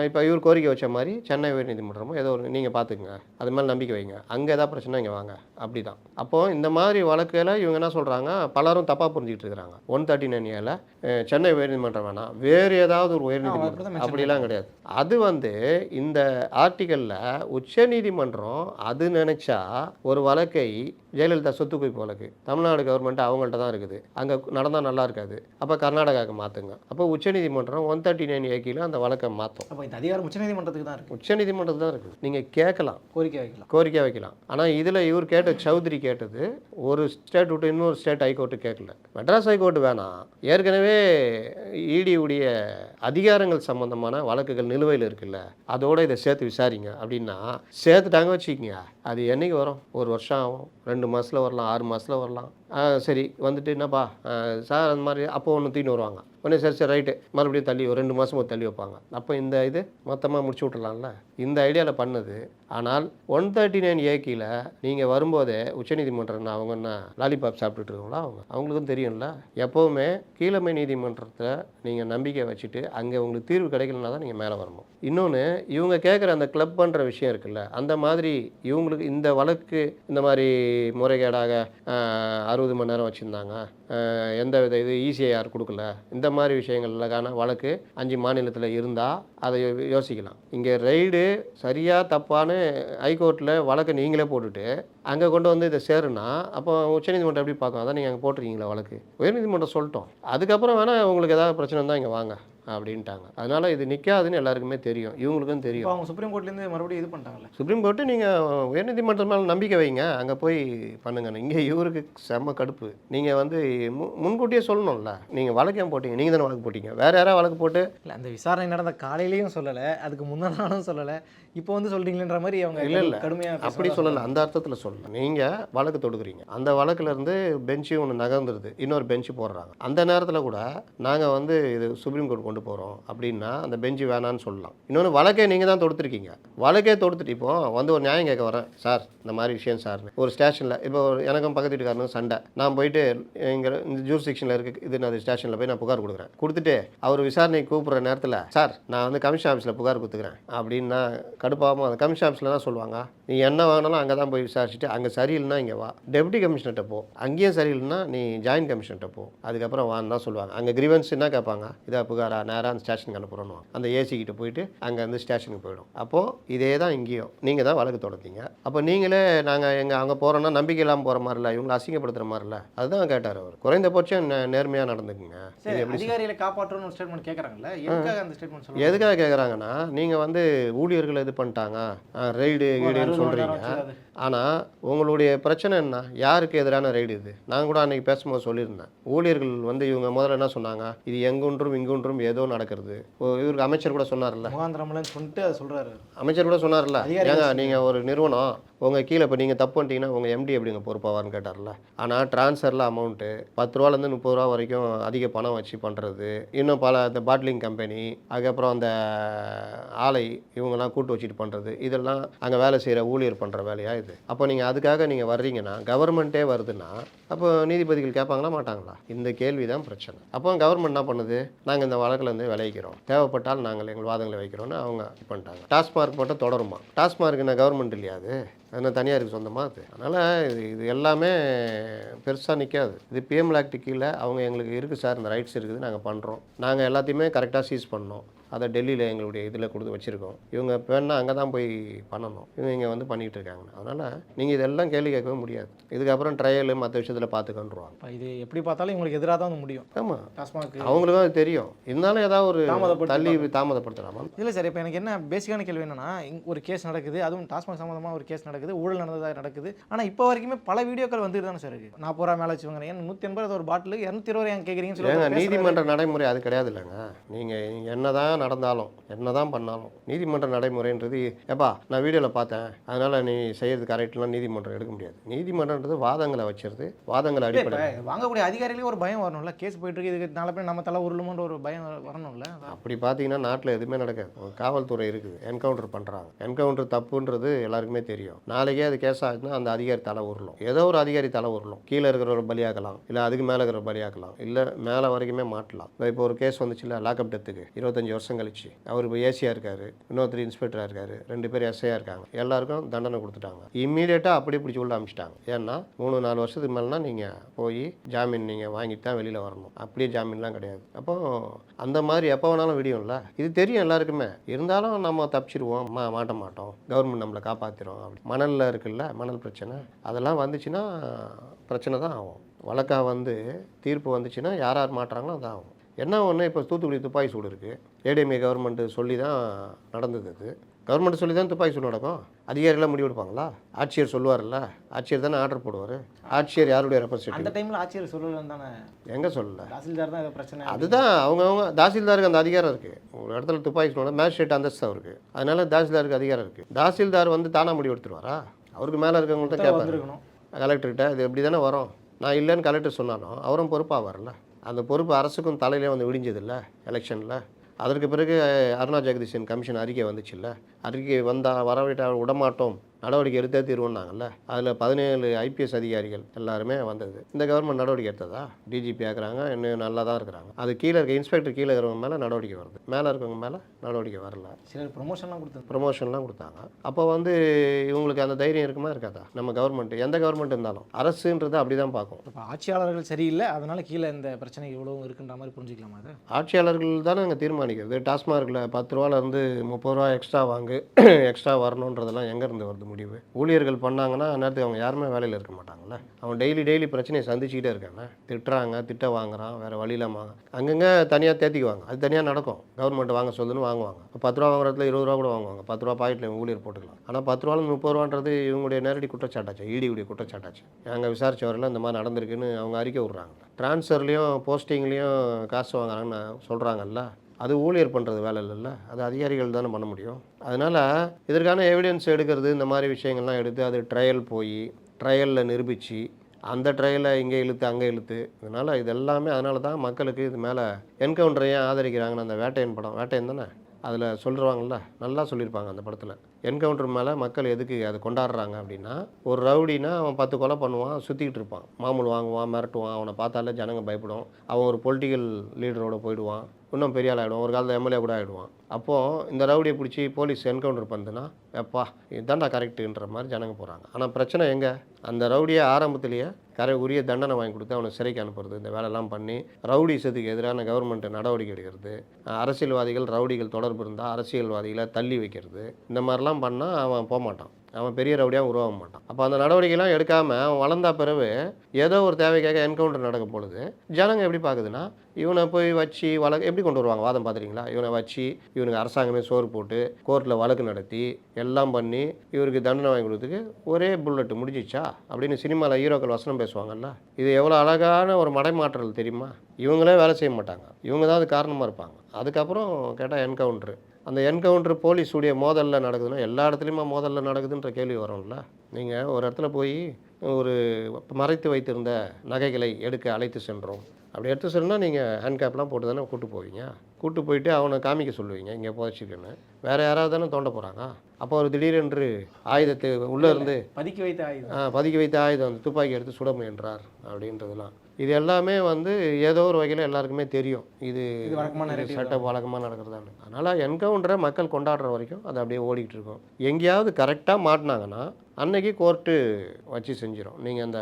[SPEAKER 1] இப்போ இவர் கோரிக்கை வச்ச மாதிரி சென்னை உயர்நீதிமன்றமோ ஏதோ ஒரு நீங்கள் பார்த்துக்குங்க அது மேலே நம்பிக்கை வைங்க. அங்கே ஏதாவது பிரச்சனை இங்கே வாங்க. அப்படி தான் அப்போது இந்த மாதிரி வழக்கில் இவங்க என்ன சொல்கிறாங்க பலரும் தப்பாக புரிஞ்சுக்கிட்டு இருக்கிறாங்க. ஒன் தேர்ட்டி நைன் ஏல சென்னை உயர்நீதிமன்றம் வேணாம். வேறு ஏதாவது ஒரு உயர்நீதிமன்றம். அப்படிலாம் கிடையாது. அது வந்து இந்த ஆர்டிக்கலில் உச்சநீதிமன்றம் அது நினைச்சா ஒரு வழக்கை ஜெயலலிதா சொத்து குவிப்பு வழக்கு தமிழ்நாடு கவர்மெண்ட் அவங்கள்ட்ட தான் இருக்குது. அங்கே நடந்தால் நல்லா இருக்காது. அப்போ கர்நாடகாவுக்கு மாற்றுங்க அப்போ உச்சநீதிமன்றம் ஒன் தேர்ட்டி நைன் ஏக்கியில் அந்த வழக்கை மாற்றும்
[SPEAKER 2] அப்போ இந்த அதிகாரம் உச்சநீதிமன்றத்துக்கு தான் இருக்கு.
[SPEAKER 1] உச்சநீதிமன்றத்தில் தான் இருக்குது நீங்கள் கேட்கலாம்.
[SPEAKER 2] கோரிக்கை வைக்கலாம்.
[SPEAKER 1] கோரிக்கை வைக்கலாம். ஆனால் இதில் இவர் கேட்ட சௌத்ரி கேட்டது ஒரு ஸ்டேட் விட்டு இன்னொரு ஸ்டேட் ஹைகோர்ட்டு கேட்கல. மெட்ராஸ் ஹைகோர்ட் வேணாம். ஏற்கனவே இடி உடைய அதிகாரங்கள் சம்பந்தமான வழக்குகள் நிலுவையில் இருக்குல்ல அதோட இதை சேர்த்து விசாரிங்க. அப்படின்னா சேர்த்துட்டாங்க வச்சுக்கோங்க. அது என்னைக்கு வரும்? ஒரு வருஷம் ஆகும். ரெண்டு மாதத்தில் வரலாம் ஆறு மாதத்தில் வரலாம். சரி வந்துட்டு என்னப்பா? சார் அந்த மாதிரி அப்போ ஒன்று தூக்கின்னு வருவாங்க. உடனே சரி சரி ரைட்டு. மறுபடியும் தள்ளி ஒரு ரெண்டு மாதம் ஒரு தள்ளி வைப்பாங்க. அப்போ இந்த இது மொத்தமாக முடிச்சு விட்டுலாம்ல இந்த ஐடியாவில் பண்ணது. ஆனால் ஒன் தேர்ட்டி நைன் ஏக்கியில் நீங்கள் வரும்போதே உச்சநீதிமன்றம் அவங்க என்ன லாலிபாப் சாப்பிட்டுட்டு இருக்கீங்களா அவங்க? அவங்களுக்கும் தெரியும்ல. எப்போவுமே கீழமை நீதிமன்றத்தில் நீங்கள் நம்பிக்கை வச்சுட்டு அங்கே உங்களுக்கு தீர்வு கிடைக்கலனா தான் நீங்கள் மேலே வரணும். இன்னொன்று இவங்க கேட்குற அந்த கிளப் பண்ணுற விஷயம் இருக்குல்ல அந்த மாதிரி இவங்களுக்கு இந்த வழக்கு இந்த மாதிரி முறைகேடாக அறுபது மணி நேரம் வச்சுருந்தாங்க. எந்த வித இது ஈசிஐஆர் கொடுக்கல. இந்த மாதிரி விஷயங்களுக்கான வழக்கு அஞ்சு மாநிலத்தில் இருந்தால் அதை யோசிக்கலாம். இங்கே ரைடு சரியாக தப்பான்னு ஹைகோர்ட்டில் வழக்கு நீங்களே போட்டுட்டு அங்கே கொண்டு வந்து இதை சேருனா அப்போ உச்சநீதிமன்றம் எப்படி பார்க்கும்? அதான் நீங்கள் அங்கே போட்டிருக்கீங்களா வழக்கு? உயர்நீதிமன்றம் சொல்லிட்டோம். அதுக்கப்புறம் வேணால் உங்களுக்கு ஏதாவது பிரச்சனை இருந்தால் இங்கே வாங்க. அப்படின்ட்டாங்க. அதனால் இது நிற்காதுன்னு எல்லாருக்குமே தெரியும். இவங்களுக்கும் தெரியும்.
[SPEAKER 2] அவங்க சுப்ரீம் கோர்ட்லேருந்து மறுபடியும் இது பண்ணிட்டாங்கல்ல?
[SPEAKER 1] சுப்ரீம் கோர்ட்டு நீங்கள் உயர்நீதிமன்றம் மேலே நம்பிக்கை வைங்க. அங்கே போய் பண்ணுங்க. இங்கே இவருக்கு செம்ம கடுப்பு. நீங்கள் வந்து மு முன்கூட்டியே சொல்லணும்ல. நீங்கள் வழக்கு ஏன் போட்டீங்க? நீங்கள் தானே வழக்கு போட்டீங்க. வேறு யாராவது வழக்கு போட்டு?
[SPEAKER 2] இல்லை அந்த விசாரணை நடந்த காலையிலையும் சொல்லலை. அதுக்கு முந்தின நாளும் சொல்லலை. இப்போ வந்து சொல்றீங்கன்ற மாதிரி அவங்க
[SPEAKER 1] இல்ல, இல்ல.
[SPEAKER 2] கடுமையாக
[SPEAKER 1] அப்படி சொல்லலை. அந்த அர்த்தத்தில் சொல்லல. நீங்கள் வழக்கு தொடுக்குறீங்க. அந்த வழக்குல இருந்து பெஞ்சு ஒன்று நகர்ந்துருது. இன்னொரு பெஞ்சு போடுறாங்க. அந்த நேரத்தில் கூட நாங்கள் வந்து இது சுப்ரீம் கோர்ட் கொண்டு போகிறோம் அப்படின்னா அந்த பெஞ்சு வேணான்னு சொல்லலாம். இன்னொன்று வழக்கே நீங்கள் தான் தொடுத்துருக்கீங்க. வழக்கே தொடுத்துட்டு இப்போ வந்து ஒரு நியாயம் கேட்க வரேன். சார் இந்த மாதிரி விஷயம் சார். ஒரு ஸ்டேஷனில் இப்போ எனக்கும் பக்கத்து வீட்டுக்காரனுக்கும் சண்டை. நான் போயிட்டு இங்கே இந்த ஜூஸ் செக்ஷனில் இருக்க இது நான் ஸ்டேஷனில் போய் நான் புகார் கொடுக்குறேன். கொடுத்துட்டு அவர் விசாரணை கூப்பிட்ற நேரத்தில் சார் நான் வந்து கமிஷன் ஆஃபீஸில் புகார் கொடுத்துக்கிறேன். அப்படின்னா கடுப்பாகவும் அந்த கமிஷன் ஆஃபீஸில் தான் சொல்லுவாங்க. நீ என்ன வாங்கினாலும் அங்கே தான் போய் விசாரிச்சுட்டு அங்கே சரியில்லைனா இங்கே வா. டெப்டி கமிஷனர்கிட்ட போ. அங்கேயும் சரியில்லைன்னா நீ ஜாயின்ட் கமிஷனர்கிட்ட போ. அதுக்கப்புறம் வான்னு தான் சொல்லுவாங்க. அங்கே கிரீவன்ஸ் என்ன கேட்பாங்க? இதா புகாரா? நேராக அந்த ஸ்டேஷனுக்கு அனுப்புகிறோன்னு அந்த ஏசி கிட்ட போயிட்டு அங்கே வந்து ஸ்டேஷனுக்கு போயிடும். அப்போது இதே தான் இங்கேயும் நீங்கள் தான் வழக்கு தொடர்ந்தீங்க. அப்போ நீங்களே நாங்கள் எங்கே அங்கே போகிறோன்னா நம்பிக்கை இல்லாமல் போகிற மாதிரில இவங்களை அசிங்கப்படுத்துகிற மாதிரில அதுதான் கேட்டார் அவர். குறைந்தபட்சம் நேர்மையாக நடந்துக்குங்க.
[SPEAKER 2] அதிகாரிகளை காப்பாற்றணும்னு ஒரு ஸ்டேட்மெண்ட் கேட்குறாங்கல்ல எதுக்காக அந்த ஸ்டேட்மெண்ட் சொல்லுங்க
[SPEAKER 1] எதுக்காக கேட்குறாங்கன்னா நீங்கள் வந்து ஊழியர்களை இது பண்ணிட்டாங்க. ரைடு கீடுன்னு சொல்கிறீங்க ஆனால் உங்களுடைய பிரச்சனை என்ன? யாருக்கு எதிரான ரைடு இது? நான் கூட அன்றைக்கி பேசும்போது சொல்லியிருந்தேன். ஊழியர்கள் வந்து இவங்க முதல்ல என்ன சொன்னாங்க? இது எங்குன்றும் இங்குன்றும் ஏதோ நடக்கிறது. இவருக்கு அமைச்சர் கூட சொன்னார்ல.
[SPEAKER 2] முகாந்திரம்லன்னு சொல்லிட்டு அதை சொல்றாரு.
[SPEAKER 1] அமைச்சர் கூட சொன்னார்ல. ஏங்க நீங்கள் ஒரு நிறுவனம். உங்கள் கீழே இப்போ நீங்கள் தப்பு பண்ணிட்டீங்கன்னா உங்கள் எம்டி எப்படிங்க பொறுப்பாவான்னு கேட்டார்ல? ஆனால் ட்ரான்ஸ்ஃபரில் அமௌண்ட்டு பத்து ரூபாலேருந்து முப்பது ரூபா வரைக்கும் அதிக பணம் வச்சு பண்ணுறது இன்னும் பல இந்த பாட்லிங் கம்பெனி அதுக்கப்புறம் அந்த ஆலை இவங்கெல்லாம் கூட்டு வச்சுட்டு பண்ணுறது இதெல்லாம் அங்கே வேலை செய்கிற ஊழியர் பண்ணுற வேலையாக இது? அப்போ நீங்கள் அதுக்காக நீங்கள் வர்றீங்கன்னா கவர்மெண்ட்டே வருதுன்னா அப்போ நீதிபதிகள் கேட்பாங்களா மாட்டாங்களா? இந்த கேள்வி தான் பிரச்சனை. அப்போ கவர்மெண்ட் என்ன பண்ணுது? நாங்கள் இந்த வழக்குலேருந்து விளைவிக்கிறோம் தேவைப்பட்டால் நாங்கள் எங்கள் வாதங்களை வைக்கிறோம்னு அவங்க பண்ணிட்டாங்க. டாஸ்மார்க் மட்டும் தொடருமா? டாஸ்மார்க் என்ன கவர்மெண்ட் இல்லையாது அதனால் தனியாக தனியாருக்கு சொந்தமாக அது. அதனால் இது இது எல்லாமே பெருசாக நிற்காது இது பிஎம் ஆக்ட் கீழே அவங்க எங்களுக்கு இருக்குது சார் இந்த ரைட்ஸ் இருக்குது நாங்கள் பண்ணுறோம் நாங்கள் எல்லாத்தையுமே கரெக்டாக சீஸ் பண்ணோம். அதை டெல்லியில் எங்களுடைய இதில் கொடுத்து வச்சுருக்கோம். இவங்க வேணா அங்கே தான் போய் பண்ணணும். இவங்க இங்கே வந்து பண்ணிகிட்டு இருக்காங்க அதனால் நீங்கள் இதெல்லாம் கேள்வி கேட்கவே முடியாது. இதுக்கப்புறம் ட்ரையலு மற்ற விஷயத்தில் பார்த்துக்கன்றுவாங்க
[SPEAKER 2] இது எப்படி பார்த்தாலும் இவங்களுக்கு எதிராக தான் வந்து முடியும்.
[SPEAKER 1] ஆமாம் அவங்களுக்கும் அது தெரியும். இருந்தாலும் ஏதாவது ஒரு தள்ளி தாமதப்படுத்தலாமா?
[SPEAKER 2] இல்லை சார் இப்போ எனக்கு என்ன பேசிக்கான கேள்வி என்னன்னா ஒரு கேஸ் நடக்குது. அதுவும் டாஸ்மாக் சம்மந்தமாக ஒரு கேஸ் நடக்குது. ஊழல் நடந்ததாக நடக்குது. ஆனால் இப்போ வரைக்குமே பல வீடியோக்கள் வந்துட்டு தானே சார் இருக்கு. நாற்பது ரூபா மேலே வச்சுக்கோங்க. ஏன் நூற்றி எண்பது ஒரு பாட்டில் இரநூத்தி இருபது ஏன் கேட்குறீங்கன்னு சொல்லி
[SPEAKER 1] ஏங்க
[SPEAKER 2] ஒருத்தர் பேசுறாரு.
[SPEAKER 1] நீதிமன்ற நடைமுறை அது கிடையாது இல்லைங்க. நீங்கள் என்னதான் நடந்தாலும் என்னதான் பண்ணாலும் நீதிமன்ற நடைமுறைன்றது ஏப்பா நான் வீடியோவில் பார்த்தேன். அதனால் நீ செய்யறது கரெக்ட்லாம் நீதிமன்றம் எடுக்க முடியாது. நீதிமன்றன்றது வாதங்களை வச்சிருது. வாதங்களை அடிப்படை
[SPEAKER 2] வாங்கக்கூடிய அதிகாரிகளே ஒரு பயம் வரணும்ல. கேஸ் போயிட்டு இருக்கு. இதுக்கு நாளை பேர் நம்ம தலை உருளுமோன்ற ஒரு பயம் வர- வரணும்ல.
[SPEAKER 1] அப்படி பார்த்தீங்கன்னா நாட்டில் எதுவுமே நடக்காது. காவல்துறை இருக்குது. என்கவுண்டர் பண்ணுறாங்க என்கவுண்டர் தப்புன்றது எல்லாருக்குமே தெரியும். நாளைக்கே அது கேஸ் ஆச்சுன்னா அந்த அதிகாரி தலை உருளும். ஏதோ ஒரு அதிகாரி தலை உருளும். கீழே இருக்கிறவரை பலியாக்கலாம். இல்லை அதுக்கு மேலே இருக்கிற பலியாக்கலாம். இல்லை மேலே வரைக்குமே மாட்டலாம். இப்போ ஒரு கேஸ் வந்துச்சுல்ல லாக்அப் டெத்துக்கு இருபத்தஞ்சி வருஷம் வருஷம் கழிச்சு. அவர் இப்போ ஏசியாக இருக்கார் இன்னொருத்தர் இன்ஸ்பெக்டராக இருக்கார் ரெண்டு பேர் எஸ்ஐயாக இருக்காங்க. எல்லாருக்கும் தண்டனை கொடுத்துட்டாங்க. இம்மீடியட்டாக அப்படி பிடிச்சி உள்ள அமிச்சிட்டாங்க. ஏன்னா மூணு நாலு வருஷத்துக்கு மேலேனா நீங்கள் போய் ஜாமீன் நீங்கள் வாங்கிட்டு தான் வெளியில் வரணும். அப்படியே ஜாமீன்லாம் கிடையாது. அப்போ அந்த மாதிரி எப்போ வேணாலும் விடியும்ல. இது தெரியும் எல்லாருக்குமே. இருந்தாலும் நம்ம தப்பிச்சிருவோம் மா மாட்ட மாட்டோம். கவர்மெண்ட் நம்மளை காப்பாற்றிடும் அப்படி. மணலில் இருக்குல்ல மணல் பிரச்சனை. அதெல்லாம் வந்துச்சுன்னா பிரச்சனை தான் ஆகும். வழக்கா வந்து தீர்ப்பு வந்துச்சுன்னா யார் யார் மாட்டுறாங்களோ அதான் ஆகும். என்ன ஒன்று இப்போ தூத்துக்குடி துப்பாக்கி சூடு இருக்குது ஏடிஎம்ஏ கவர்மெண்ட்டு சொல்லி தான் நடந்தது அது கவர்மெண்ட் சொல்லி தான் துப்பாக்கி சூடு நடக்கும். அதிகாரிகளாம் முடிவு எடுப்பாங்களா? ஆட்சியர் சொல்லுவார்ல ஆட்சியர் தானே ஆர்டர் போடுவார். ஆட்சியர் யாருடைய
[SPEAKER 2] அந்த
[SPEAKER 1] ரெப்ரஸன்டேட்டிவ்
[SPEAKER 2] டைம்ல ஆட்சியர் சொல்லலன்னு தானே?
[SPEAKER 1] எங்கே சொல்லல?
[SPEAKER 2] தாசில்தார் தான் பிரச்சனை
[SPEAKER 1] அதுதான் அவங்கவுங்க தாசில்தாருக்கு அந்த அதிகாரம் இருக்குது ஒரு இடத்துல துப்பாக்கி சூடு மேஜிஸ்ட்ரேட் அந்தஸ்து அவருக்கு. அதனால தாசில்தாருக்கு அதிகாரம் இருக்குது தாசில்தார் வந்து தானா முடிவு எடுத்துருவாரா? அவருக்கு மேலே இருக்கவங்கள்ட்ட
[SPEAKER 2] வந்திருக்கணும்.
[SPEAKER 1] கலெக்டர்கிட்ட இது இப்படி தானே வரும்? நான் இல்லைன்னு கலெக்டர் சொன்னாலும் அவரும் பொறுப்பாக வரல அந்த பொறுப்பு அரசுக்கும் தலையிலே வந்து விடிஞ்சதில்ல எலெக்ஷனில். அதற்கு பிறகு அருணா ஜெகதீசன் கமிஷன் அறிக்கை வந்துச்சுல்ல. அறிக்கை வந்தால் வரவிட்டால் விடமாட்டோம். நடவடிக்கை எடுத்தே தீர்வுன்னாங்கல்ல அதில் பதினேழு ஐபிஎஸ் அதிகாரிகள் எல்லாருமே வந்தது. இந்த கவர்மெண்ட் நடவடிக்கை எடுத்ததா? டிஜிபி ஆக்குறாங்க இன்னும் நல்லா தான் இருக்கிறாங்க. அது கீழே இருக்க இன்ஸ்பெக்டர் கீழே இருக்கிறவங்க மேலே நடவடிக்கை வருது. மேலே இருக்கவங்க மேலே நடவடிக்கை வரல.
[SPEAKER 2] சிலர் ப்ரொமோஷன்லாம் கொடுத்தாங்க.
[SPEAKER 1] ப்ரொமோஷன்லாம் கொடுத்தாங்க. அப்போ வந்து இவங்களுக்கு அந்த தைரியம் இருக்குமா இருக்காதா? நம்ம கவர்மெண்ட் எந்த கவர்மெண்ட் இருந்தாலும். அரசுன்றது அப்படி தான் பார்க்கும்.
[SPEAKER 2] இப்போ ஆட்சியாளர்கள் சரியில்லை அதனால கீழே இந்த பிரச்சனை இவ்வளவு இருக்குன்ற மாதிரி புரிஞ்சுக்கலாமா அது?
[SPEAKER 1] ஆட்சியாளர்கள் தானே அங்கே தீர்மானிக்கிறது. டாஸ்மார்க்கில் பத்து ரூபாலேருந்து முப்பது ரூபா எக்ஸ்ட்ரா வாங்கு எக்ஸ்ட்ரா வரணுன்றதெல்லாம் எங்கேருந்து வருது? முடிவு. ஊழியர்கள் பண்ணாங்கன்னா நேரத்துக்கு அவங்க யாருமே வேலையில் இருக்க மாட்டாங்கல்ல. அவன் டெய்லி டெய்லி பிரச்சனையை சந்திச்சுக்கிட்டே இருக்காங்க. திட்டுறாங்க திட்ட வாங்குறான் வேறு வழி இல்லாமல் அங்கங்கே தனியாக தேத்திக்குவாங்க. அது தனியாக நடக்கும். கவர்மெண்ட் வாங்க சொல்லுன்னு வாங்குவாங்க. இப்போ பத்து ரூபா வாங்குறதுல இருபது ரூபா கூட வாங்குவாங்க. பத்து ரூபா பாக்கெட்டில் ஊழியர் போட்டுக்கலாம். ஆனால் பத்து ரூபாலும் முப்பது ரூபான்றது இவங்களுடைய நேரடி குற்றச்சாட்டாச்சு. ஈடியுடைய குற்றச்சாட்டாச்சு. நாங்கள் விசாரிச்ச வரையில இந்த மாதிரி நடந்திருக்குன்னு அவங்க அறிக்கை விட்றாங்க. ட்ரான்ஸ்ஃபர்லேயும் போஸ்டிங்லேயும் காசு வாங்குறாங்கன்னு சொல்கிறாங்கல்ல அது ஊழியர் பண்ணுறது வேலை இல்லைல்ல. அது அதிகாரிகள் தானே பண்ண முடியும். அதனால் இதற்கான எவிடன்ஸ் எடுக்கிறது இந்த மாதிரி விஷயங்கள்லாம் எடுத்து அது ட்ரையல் போய் ட்ரையலில் நிரூபித்து அந்த ட்ரையலை இங்கே இழுத்து அங்கே இழுத்து இதனால் இது எல்லாமே அதனால தான் மக்களுக்கு இது மேலே என்கவுண்டரையும் ஆதரிக்கிறாங்கன்னு அந்த வேட்டையன் படம் வேட்டையன் தானே? அதில் சொல்லுவாங்கல்ல நல்லா சொல்லியிருப்பாங்க அந்த படத்தில். என்கவுண்டர் மேலே மக்கள் எதுக்கு அதை கொண்டாடுறாங்க அப்படின்னா ஒரு ரவுடினா அவன் பத்து கொலை பண்ணுவான் சுற்றிக்கிட்டு இருப்பான். மாமூல் வாங்குவான் மிரட்டுவான் அவனை பார்த்தாலே ஜனங்க பயப்படும். அவன் ஒரு பொலிட்டிக்கல் லீடரோட போயிடுவான். இன்னும் பெரிய ஆள் ஆகிடுவான் ஒரு காலத்தில் எம்எல்ஏ கூட ஆகிடுவான் அப்போது இந்த ரவுடியை பிடிச்சி போலீஸ் என்கவுண்டர் பண்ணுதுன்னா எப்பா இதுதான்டா கரெக்டுன்ற மாதிரி ஜனங்க போகிறாங்க ஆனால் பிரச்சனை எங்கே? அந்த ரவுடியை ஆரம்பத்திலேயே கரை உரிய தண்டனை வாங்கி கொடுத்து அவனை சிறைக்கு அனுப்புறது இந்த வேலையெல்லாம் பண்ணி ரவுடிசத்துக்கு எதிரான கவர்மெண்ட் நடவடிக்கை எடுக்கிறது அரசியல்வாதிகள் ரவுடிகள் தொடர்பு இருந்தால் அரசியல்வாதிகளை தள்ளி வைக்கிறது இந்த மாதிரிலாம் இதெல்லாம் பண்ணால் அவன் போக மாட்டான் அவன் பெரிய ரவுடியாக உருவாக மாட்டான். அப்போ அந்த நடவடிக்கைலாம் எடுக்காமல் அவன் வளர்ந்தா பிறகு ஏதோ ஒரு தேவைக்காக என்கவுண்டர் நடக்கும் பொழுது ஜனங்க எப்படி பார்க்குதுன்னா இவனை போய் வச்சு வழக்கு எப்படி கொண்டு வருவாங்க? வாதம் பார்த்துறீங்களா இவனை வச்சு இவனுக்கு அரசாங்கமே சோறு போட்டு கோர்ட்டில் வழக்கு நடத்தி எல்லாம் பண்ணி இவருக்கு தண்டனை வாங்கி கொடுத்துக்கு ஒரே புல்லட் முடிஞ்சிச்சா? அப்படின்னு சினிமாவில் ஹீரோக்கள் வசனம் பேசுவாங்கல்ல? இது எவ்வளோ அழகான ஒரு மடைமாற்றல் தெரியுமா? இவங்களே வேலை செய்ய மாட்டாங்க. இவங்க தான் அது காரணமாக இருப்பாங்க. அதுக்கப்புறம் கேட்டால் என்கவுண்ட்ரு அந்த என்கவுண்டர் போலீஸ் உடைய மோதலில் நடக்குதுன்னா எல்லா இடத்துலையுமா மோதலில் நடக்குதுன்ற கேள்வி வரும்ல. நீங்கள் ஒரு இடத்துல போய் ஒரு மறைத்து வைத்திருந்த நகைகளை எடுக்க அழைத்து சென்றோம். அப்படி எடுத்து சென்றா நீங்கள் ஹேண்ட்கேப்லாம் போட்டு தானே கூட்டு போவீங்க. கூட்டு போயிட்டு அவனை காமிக்க சொல்லுவீங்க இங்கே புதைச்சிருக்குன்னு வேறு யாராவது தானே தோண்ட போகிறாங்க அப்போ ஒரு திடீரென்று ஆயுதத்தை உள்ளே இருந்து
[SPEAKER 2] பதுக்கி வைத்த ஆயுதம்.
[SPEAKER 1] ஆ, பதுக்கி வைத்த ஆயுதம் அந்த துப்பாக்கி எடுத்து சுட முயன்றார் அப்படின்றதெல்லாம் இது எல்லாமே வந்து ஏதோ ஒரு வகையில் எல்லாருக்குமே தெரியும். இது
[SPEAKER 2] இது வழக்கமா
[SPEAKER 1] இது
[SPEAKER 2] narrative
[SPEAKER 1] சட்ட வழக்கமாக நடக்கிறதான்னு. அதனால் என்கவுண்டரை மக்கள் கொண்டாடுற வரைக்கும் அது அப்படியே ஓடிக்கிட்டு இருக்கும். எங்கேயாவது கரெக்டாக மாட்டினாங்கன்னா அன்னைக்கு கோர்ட்டு வச்சு செஞ்சிடும் நீங்கள் அந்த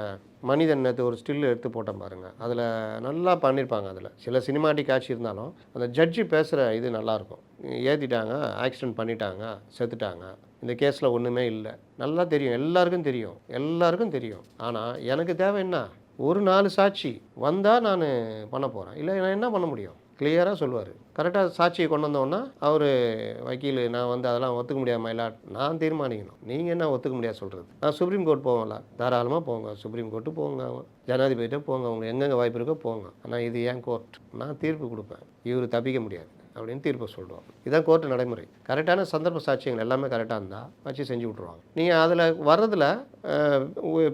[SPEAKER 1] மனிதன் நேற்று ஒரு ஸ்டில் எடுத்து போட்டேன் பாருங்கள் அதில் நல்லா பண்ணியிருப்பாங்க அதில். சில சினிமாட்டிக் காட்சி இருந்தாலும் அந்த ஜட்ஜி பேசுகிற இது நல்லாயிருக்கும். ஏற்றிட்டாங்க ஆக்சிடென்ட் பண்ணிட்டாங்க செத்துட்டாங்க. இந்த கேஸில் ஒன்றுமே இல்லை. நல்லா தெரியும். எல்லாருக்கும் தெரியும். எல்லாருக்கும் தெரியும். ஆனால் எனக்கு தேவை என்ன? ஒரு நாலு சாட்சி வந்தால் நான் பண்ண போகிறேன் இல்லை நான் என்ன பண்ண முடியும்? கிளியராக சொல்லுவார். கரெக்டாக சாட்சியை கொண்டு வந்தோன்னா அவர் வக்கீல் நான் வந்து அதெல்லாம் ஒத்துக்க முடியாமல் இல்லை நான் தீர்மானிக்கணும். நீங்கள் என்ன ஒத்துக்க முடியாது சொல்கிறது நான் சுப்ரீம் கோர்ட் போவோம்ல தாராளமாக போங்க. சுப்ரீம் கோர்ட்டு போங்க ஜனாதிபதிகிட்ட போங்க. உங்களுக்கு எங்கெங்கே வாய்ப்பு இருக்கோ போங்க. ஆனால் இது ஏன் கோர்ட் நான் தீர்ப்பு கொடுப்பேன். இவர் தப்பிக்க முடியாது. அப்படின்னு தீர்ப்பு சொல்லுவோம் இதான் கோர்ட்டு நடைமுறை. கரெக்டான சந்தர்ப்ப சாட்சியங்கள் எல்லாமே கரெக்டாக இருந்தால் வச்சு செஞ்சு விட்ருவாங்க நீங்கள் அதில் வர்றதில்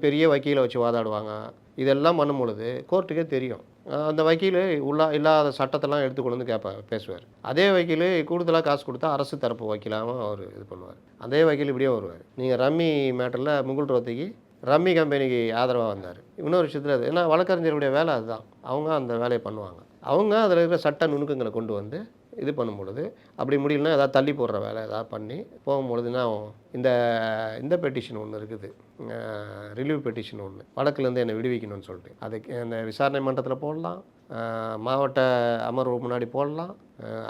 [SPEAKER 1] பெரிய வக்கீலை வச்சு வாதாடுவாங்க. இதெல்லாம் பண்ணும் பொழுது கோர்ட்டுக்கே தெரியும். அந்த வக்கீல் உள்ளா இல்லாத சட்டத்தெல்லாம் எடுத்து கொண்டு வந்து கேட்பார் பேசுவார். அதே வக்கீல் கூடுதலாக காசு கொடுத்தா அரசு தரப்பு வக்கீலாகவும் அவர் இது பண்ணுவார். அதே வக்கீல் இப்படியே வருவார். நீங்கள் ரம்மி மேட்டரில் முகுல் ரோத்திக்கு ரம்மி கம்பெனிக்கு ஆதரவாக வந்தார். இன்னொரு விஷயத்தில் அது ஏன்னா வழக்கறிஞருடைய வேலை அதுதான். அவங்க அந்த வேலையை பண்ணுவாங்க. அவங்க அதில் இருக்கிற சட்ட நுணுக்கங்களை கொண்டு வந்து இது பண்ணும் பொழுது அப்படி முடியலன்னா ஏதாவது தள்ளி போடுற வேலை ஏதாவது பண்ணி போகும்பொழுதுனா இந்த இந்த பெட்டிஷன் ஒன்று இருக்குது. ரிலீவ் பெட்டிஷன் ஒன்று வழக்குலேருந்து என்னை விடுவிக்கணும்னு சொல்லிட்டு. அதுக்கு அந்த விசாரணை மன்றத்தில் போடலாம். மாவட்ட அமர்வு முன்னாடி போடலாம்.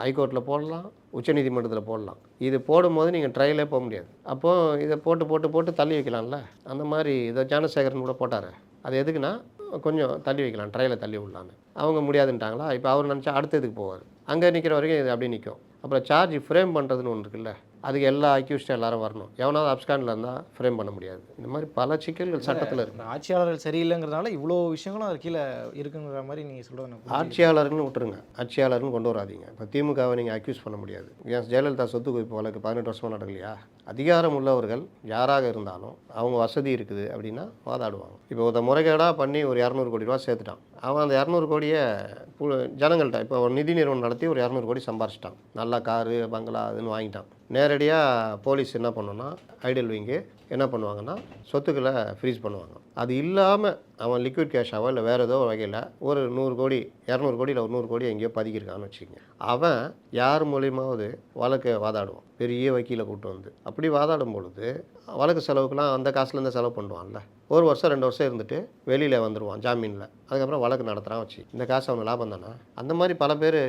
[SPEAKER 1] ஹைகோர்ட்டில் போடலாம். உச்சநீதிமன்றத்தில் போடலாம். இது போடும்போது நீங்கள் ட்ரையலே போக முடியாது. அப்போது இதை போட்டு போட்டு போட்டு தள்ளி வைக்கலாம்ல? அந்த மாதிரி இதை ஜானசேகரன் கூட போட்டார். அது எதுக்குன்னா கொஞ்சம் தள்ளி வைக்கலாம். ட்ரையலை தள்ளி விடலான்னு அவங்க முடியாதுன்ட்டாங்களா? இப்போ அவர் நினச்சா அடுத்ததுக்கு போவார். அங்கே நிற்கிற வரைக்கும் இது அப்படியே நிற்கும் அப்புறம் சார்ஜ் ஃப்ரேம் பண்ணுறதுன்னு ஒன்று இருக்குல்ல அதுக்கு எல்லா அக்யூஸ்டும் எல்லாரும் வரணும். எவனாவது அப்ஸ்காண்டில் இருந்தால் ஃப்ரேம் பண்ண முடியாது. இந்த மாதிரி பல சிக்கல்கள் சட்டத்தில் இருக்கு.
[SPEAKER 2] இந்த ஆட்சியாளர்கள் சரியில்லைங்கிறதுனால இவ்வளோ விஷயங்களும் அது கீழே இருக்குங்கிற மாதிரி நீங்கள் சொல்கிறது.
[SPEAKER 1] ஆட்சியாளர்னு விட்டுருங்க. ஆட்சியாளர்னு கொண்டு வராதீங்க. இப்போ திமுகவை நீங்கள் அக்யூஸ் பண்ண முடியாது. ஏன் ஜெயலலிதா சொத்து குவிப்பு வழக்கு பதினெட்டு வருஷமாக நடக்கலையா? அதிகாரம் உள்ளவர்கள் யாராக இருந்தாலும் அவங்க வசதி இருக்குது அப்படின்னா வாதாடுவாங்க. இப்போ ஒருத்த முறைகேடாக பண்ணி ஒரு இரநூறு கோடி ரூபா சேர்த்துட்டான். அவன் அந்த இரநூறு கோடியை பு- ஜனங்கள்கிட்ட இப்போ ஒரு நிதி நிறுவனம் நடத்தி ஒரு இரநூறு கோடி சம்பாரிச்சிட்டான். நல்லா காரு பங்களா அதுன்னு வாங்கிட்டான். நேரடியாக போலீஸ் என்ன பண்ணுன்னா ஐடியல் விங்கு என்ன பண்ணுவாங்கன்னா சொத்துக்களை ஃப்ரீஸ் பண்ணுவாங்க. அது இல்லாமல் அவன் லிக்விட் கேஷாவோ இல்லை வேறு ஏதோ வகையில் ஒரு நூறு கோடி இரநூறு கோடியில் ஒரு நூறு கோடி எங்கேயோ பதுக்கியிருக்கான்னு வச்சுக்கோங்க. அவன் யார் மூலியமாவது வழக்கு வாதாடுவான். பெரிய வக்கீலை கூட்டு வந்து. அப்படி வாதாடும் பொழுது வழக்கு செலவுக்குலாம் அந்த காசுலேருந்து செலவு பண்ணுவான்ல. ஒரு வருஷம் ரெண்டு வருஷம் இருந்துட்டு வெளியில் வந்துடுவான் ஜாமீனில். அதுக்கப்புறம் வழக்கு நடத்துகிறான் வச்சு. இந்த காசு அவனுக்கு லாபம் தானே? அந்த மாதிரி பல பேர்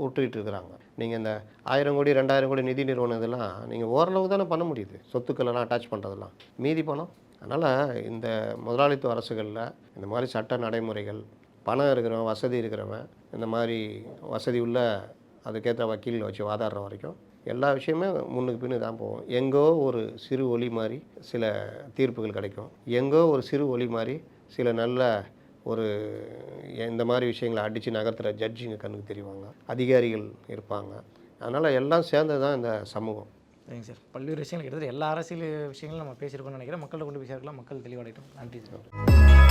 [SPEAKER 1] விட்டுக்கிட்டு இருக்கிறாங்க. நீங்கள் இந்த ஆயிரம் கோடி ரெண்டாயிரம் கோடி நிதி நிறுவனம் இதெல்லாம் நீங்கள் ஓரளவு தானே பண்ண முடியுது. சொத்துக்களெல்லாம் அட்டாச் பண்ணுறதெல்லாம் மீதி பணம். அதனால் இந்த முதலாளித்துவ அரசுகளில் இந்த மாதிரி சட்ட நடைமுறைகள் பணம் இருக்கிறவன் வசதி இருக்கிறவன் இந்த மாதிரி வசதி உள்ள அதுக்கேற்ற வக்கீல் வச்சு வாதாடுற வரைக்கும் எல்லா விஷயமே முன்னுக்கு பின்னு தான் போகும். எங்கோ ஒரு சிறு ஒளி மாதிரி சில தீர்ப்புகள் கிடைக்கும். எங்கோ ஒரு சிறு ஒளி மாதிரி சில நல்ல ஒரு இந்த மாதிரி விஷயங்களை அடித்து நகர்த்துகிற ஜட்ஜிங்க கண்ணுக்கு தெரிவாங்க. அதிகாரிகள் இருப்பாங்க. அதனால் எல்லாம் சேர்ந்தது தான் இந்த சமூகம்.
[SPEAKER 2] சரிங்க சார். பல்வேறு விஷயங்கள் கிட்டத்தட்ட எல்லா அரசியல் விஷயங்களும் நம்ம பேசியிருக்கோம்னு நினைக்கிறேன். மக்கள்கிட்ட கொண்டு போய் சேர்க்கலாம். மக்கள் தெளிவடையட்டும். நன்றி சார்.